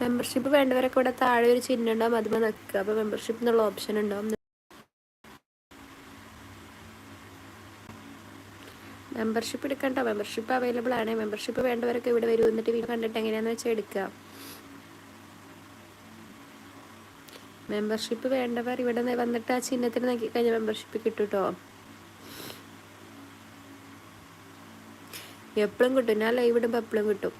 Membership വേണ്ടവരൊക്കെ ഇവിടെ താഴെ ഒരു ചിഹ്നം ഉണ്ടാവും അതുമ്പോൾ നിൽക്കുക അപ്പോൾ മെമ്പർഷിപ്പ് എന്നുള്ള ഓപ്ഷൻ ഉണ്ടാവും. മെമ്പർഷിപ്പ് എടുക്കണ്ട. മെമ്പർഷിപ്പ് അവൈലബിൾ ആണ്. മെമ്പർഷിപ്പ് വേണ്ടവരൊക്കെ ഇവിടെ വരും. എന്നിട്ട് വീഡിയോ കണ്ടിട്ട് എങ്ങനെയാണെന്ന് വെച്ചാൽ എടുക്കുക മെമ്പർഷിപ്പ് വേണ്ടവർ ഇവിടെ വന്നിട്ട് ആ ചിഹ്നത്തിന് നോക്കി കഴിഞ്ഞാൽ മെമ്പർഷിപ്പ് കിട്ടും കേട്ടോ എപ്പോഴും കിട്ടും. ഞാൻ ലൈവ് ഇടുമ്പോൾ എപ്പോഴും കിട്ടും.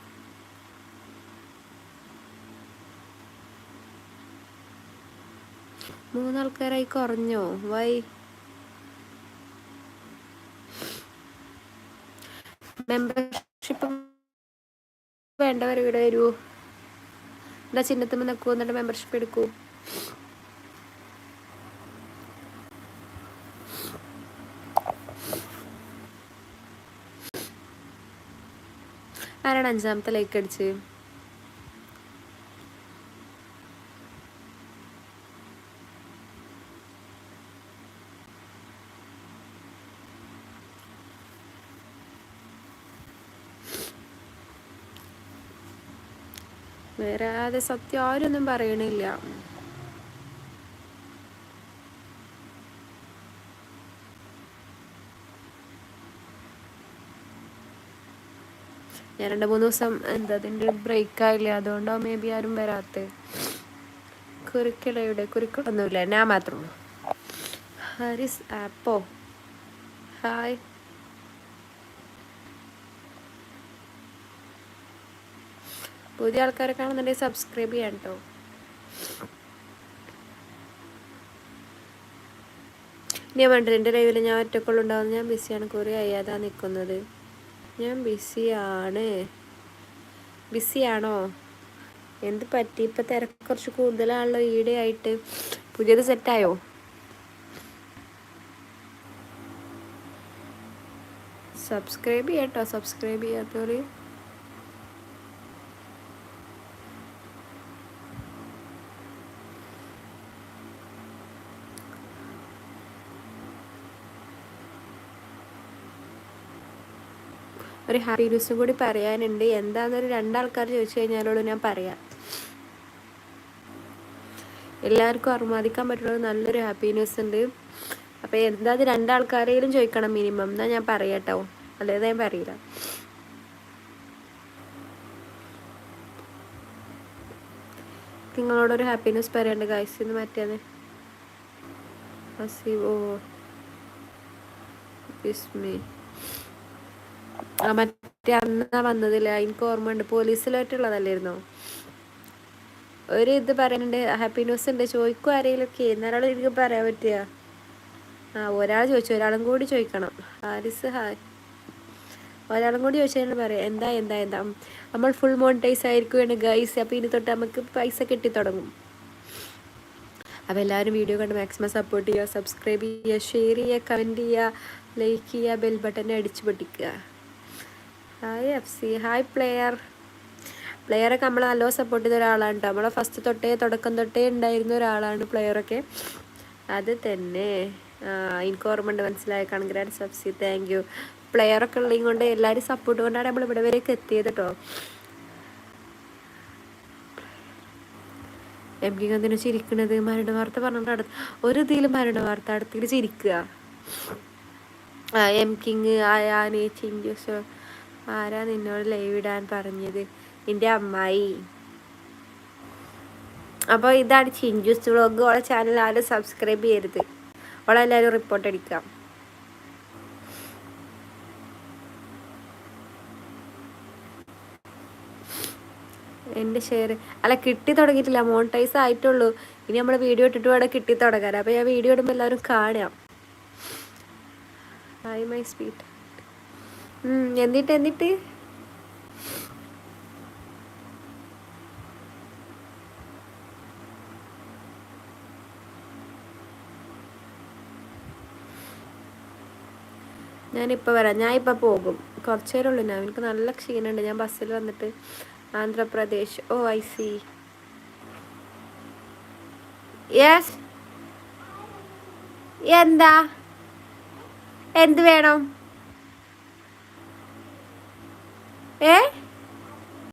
മൂന്നാൾക്കാരായി കുറഞ്ഞോ? വൈ. മെമ്പർഷിപ്പ് വേണ്ടവർ ഇവിടെ വരൂ. എന്താ ചിഹ്നത്തുമ്പോൾ നിൽക്കൂ എന്നിട്ട് മെമ്പർഷിപ്പ് എടുക്കൂ. ആരാണ് അഞ്ചാമത്തെ ലൈക്ക് അടിച്ച് വേറെ അത് സത്യം ആരൊന്നും പറയണില്ല. ഞാൻ രണ്ട് മൂന്ന് ദിവസം എന്താ അതിന്റെ ബ്രേക്ക് ആയില്ല അതുകൊണ്ടോ മേ ബി ആരും വരാത്ത. കുറുക്കിടയുടെ കുറുക്കിടൊന്നുമില്ല ഞാൻ മാത്രം ഹരിസ് ആപ്പോ ഹായ് പുതിയ ആൾക്കാരെ കാണുന്നുണ്ടെങ്കിൽ സബ്സ്ക്രൈബ് ചെയ്യാം കേട്ടോ ഞാൻ വേണ്ടത് എന്റെ ലൈവിൽ ഞാൻ ഒറ്റക്കുള്ളുണ്ടാവുന്ന ഞാൻ ബിസിയാണ് കുറേ അയ്യാതാ നിൽക്കുന്നത് ഞാൻ ബിസിയാണ് ബിസിയാണോ എന്ത് പറ്റി? ഇപ്പം തിരക്ക് കുറച്ച് കൂടുതലാണല്ലോ. ഈടെ ആയിട്ട് പുതിയത് സെറ്റായോ സബ്സ്ക്രൈബ് ചെയ്യട്ടോ സബ്സ്ക്രൈബ് ചെയ്യാത്തവർ ഒരു ഹാപ്പി ന്യൂസും കൂടി പറയാനുണ്ട്. എന്താണെന്നൊരു രണ്ടാൾക്കാർ ചോദിച്ചു കഴിഞ്ഞാലോട് ഞാൻ പറയാം. എല്ലാവർക്കും അറുമാദിക്കാൻ പറ്റുള്ള നല്ലൊരു ഹാപ്പി ന്യൂസ് ഉണ്ട്. അപ്പോൾ എന്താ അത് രണ്ടാൾക്കാരെങ്കിലും ചോദിക്കണം മിനിമം എന്നാ ഞാൻ പറയട്ടോ. അല്ലാതെ ഞാൻ പറയില്ല. നിങ്ങളോടൊരു ഹാപ്പി ന്യൂസ് പറയണ്ട ഗൈസ് ഇന്ന് മറ്റേത്. ആ മറ്റേ അന്ന വന്നതില്ല എനിക്ക് ഓർമ്മയുണ്ട് പോലീസിലായിട്ടുള്ളതല്ലായിരുന്നോ ഒരു ഇത് പറയുന്നുണ്ട് ഹാപ്പി ന്യൂസ് ഉണ്ട്. ചോദിക്കും ആരെങ്കിലൊക്കെ എന്നൊരാൾ എനിക്ക് പറയാൻ പറ്റുക ആ ഒരാൾ ചോദിച്ചു ഒരാളും കൂടി ചോദിക്കണം. ഹാരിസ് ഹായ് ഒരാളും കൂടി ചോദിച്ചാൽ പറയാം എന്താ എന്താ എന്താ? നമ്മൾ ഫുൾ മോണിറ്റൈസ് ആയിരിക്കുകയാണ് ഗൈസ് അപ്പോൾ ഇനി തൊട്ട് നമുക്ക് പൈസ കിട്ടി തുടങ്ങും എല്ലാവരും വീഡിയോ കണ്ട് മാക്സിമം സപ്പോർട്ട് ചെയ്യുക സബ്സ്ക്രൈബ് ചെയ്യുക ഷെയർ ചെയ്യുക കമന്റ് ചെയ്യുക ലൈക്ക് ചെയ്യുക ബെൽ ബട്ടൺ അടിച്ചു പൊട്ടിക്കുക. Hi F C hi player പ്ലെയറൊക്കെ നമ്മൾ നല്ലോ സപ്പോർട്ട് ചെയ്ത ഒരാളാണ് കേട്ടോ നമ്മളെ ഫസ്റ്റ് തൊട്ടേ തുടക്കം തൊട്ടേ ഉണ്ടായിരുന്ന ഒരാളാണ് പ്ലെയറൊക്കെ അത് തന്നെ. എനിക്ക് ഓർമ്മ ഉണ്ട് മനസ്സിലായ congrats F C thank you പ്ലെയറൊക്കെ ഉള്ളതും കൊണ്ട് എല്ലാവരും സപ്പോർട്ട് കൊണ്ടാണ് നമ്മൾ ഇവിടെ വരെയൊക്കെ എത്തിയത് കേട്ടോ എം കെ ഗാന്ധിനെ ചിരിക്കണത്? മരണ വാർത്ത പറഞ്ഞിട്ട് അടുത്ത് ഒരു ഇതിലും മരണ വാർത്ത അടുത്തേക്ക് ചിരിക്കുക. എം കിങ് ആയാനേ ചിഞ്ചോസ് ആരാ നിന്നോട് ലൈവ് ഇടാൻ പറഞ്ഞത്? എന്റെ അമ്മായി. അപ്പോൾ ഇതാണ് ചിഞ്ചുസ് വ്ളോഗ് ഓളെ ചാനൽ ആരും സബ്സ്ക്രൈബ് ചെയ്യരുത്. ഓളെ എല്ലാവരും റിപ്പോർട്ട് അടിക്കാം. എന്റെ ഷെയർ അല്ല കിട്ടി തുടങ്ങിയിട്ടില്ല. മോണിറ്റൈസ് ആയിട്ടുള്ളൂ. ഇനി നമ്മൾ വീഡിയോ ഇട്ടിട്ട് വേണം കിട്ടി തുടങ്ങാൻ. അപ്പോൾ ഞാൻ വീഡിയോ ഇടുമ്പോൾ എല്ലാവരും കാണാം. ഹായ് മൈ സ്പീഡ് എന്നിട്ട് എന്നിട്ട് ഞാനിപ്പോൾ വരാം. ഞാൻ ഇപ്പോൾ പോകും. കുറച്ച് നേരം ഞാൻ എനിക്ക് നല്ല ക്ഷീണമുണ്ട് ഞാൻ ബസ്സിൽ വന്നിട്ട് Andhra Pradesh. Oh I see yes എന്താ? എന്ത് വേണം? ഏ?